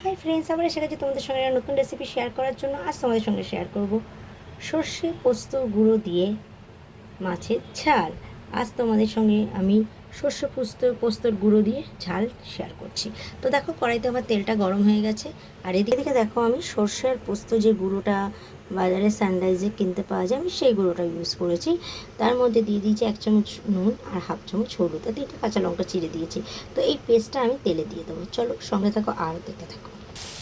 Hi friends এসে গেছি তোমাদের সঙ্গে একটা নতুন রেসিপি শেয়ার করার জন্য আজ তোমাদের সঙ্গে শেয়ার করব। সর্ষে পোস্ত গুঁড়ো দিয়ে মাছের ঝাল। আজ তোমাদের সঙ্গে আমি সর্ষে পোস্ত, পোস্তর গুঁড়ো দিয়ে ঝাল শেয়ার করছি। তো দেখো, কড়াইতে আমার তেলটা গরম হয়ে গেছে। আর এদিকে দিকে দেখো, আমি সর্ষে আর পোস্ত যে গুঁড়োটা বাজারে সানরাইজে কিনতে পাওয়া যায়, আমি সেই গুঁড়োটা ইউজ করেছি। তার মধ্যে দিয়ে দিয়েছি এক চামচ নুন আর হাফ চামচ হলুদ। আর তিনটে কাঁচা লঙ্কা চিড়ে দিয়েছি। তো এই পেস্টটা আমি তেলে দিয়ে দেবো। চলো, সঙ্গে থাকো আর দেখতে থাকো।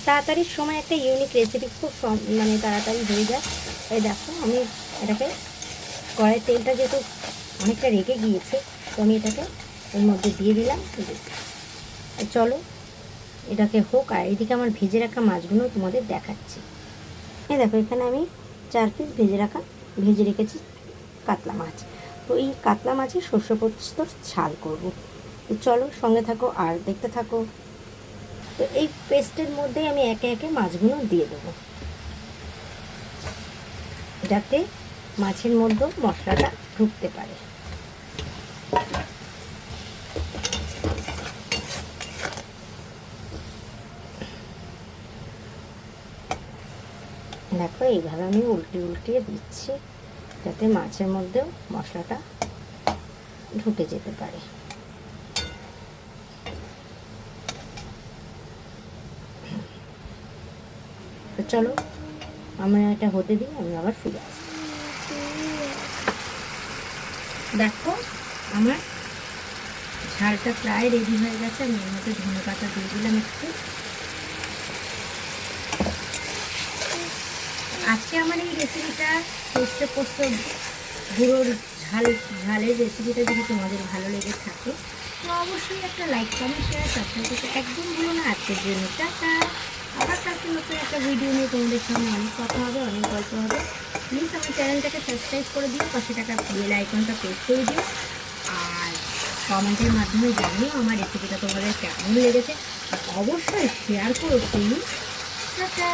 তাড়াতাড়ির সময় একটা ইউনিক রেসিপি খুব মানে তাড়াতাড়ি হয়ে যায়। এই দেখো, আমি এটাকে কড়াই তেলটা যেহেতু অনেকটা রেগে গিয়েছে আমি এটাকে এর মধ্যে দিয়ে দিলাম। চলো, এটাকে হোক, আর এদিকে আমার ভেজে রাখা মাছগুলো তোমাদের দেখাচ্ছি। এই দেখো, এখানে আমি চার পিস ভেজে রাখা, ভেজে রেখেছি কাতলা মাছ। তো এই কাতলা মাছের শস্য পোস্তর ছাল করব। তো চলো, সঙ্গে থাকো আর দেখতে থাকো। তো এই পেস্টের মধ্যেই আমি একে একে মাছগুলো দিয়ে দেবো। যাতে মাছের মধ্যে মশলাটা ঢুকতে পারে। দেখো, এইভাবে আমি উল্টে উল্টিয়ে দিচ্ছি যাতে মাছের মধ্যেও মশলাটা ঢুকে যেতে পারে। চলো, আমরা এটা হতে দিই, আমি আবার ফিরে আসছি। দেখো আমার ঝালটা প্রায় রেডি হয়ে গেছে, আমি এর মধ্যে ধনে পাতা দিয়ে দিলাম একটু। আজকে আমার এই রেসিপিটা সর্ষে পোস্ত গুঁড়োর ঝাল, ঝালের রেসিপিটা যদি তোমাদের ভালো লেগে থাকে, তো অবশ্যই একটা লাইক কমেন্ট শেয়ার সাবস্ক্রাইব করতে একদম ভুলো না। আজকের জন্য টাটা। আবার কালকে নতুন একটা ভিডিও নিয়ে তোমাদের সঙ্গে অনেক কথা হবে, অনেক গল্প হবে। প্লিজ আমার চ্যানেলটাকে সাবস্ক্রাইব করে দিও, পাশে টাকা বেল আইকনটা প্রেস করে দিও। কমেন্টের মাধ্যমে জানিও আমার রেসিপিটা তোমাদের কেমন লেগেছে। অবশ্যই শেয়ার করো তুমি টাটা।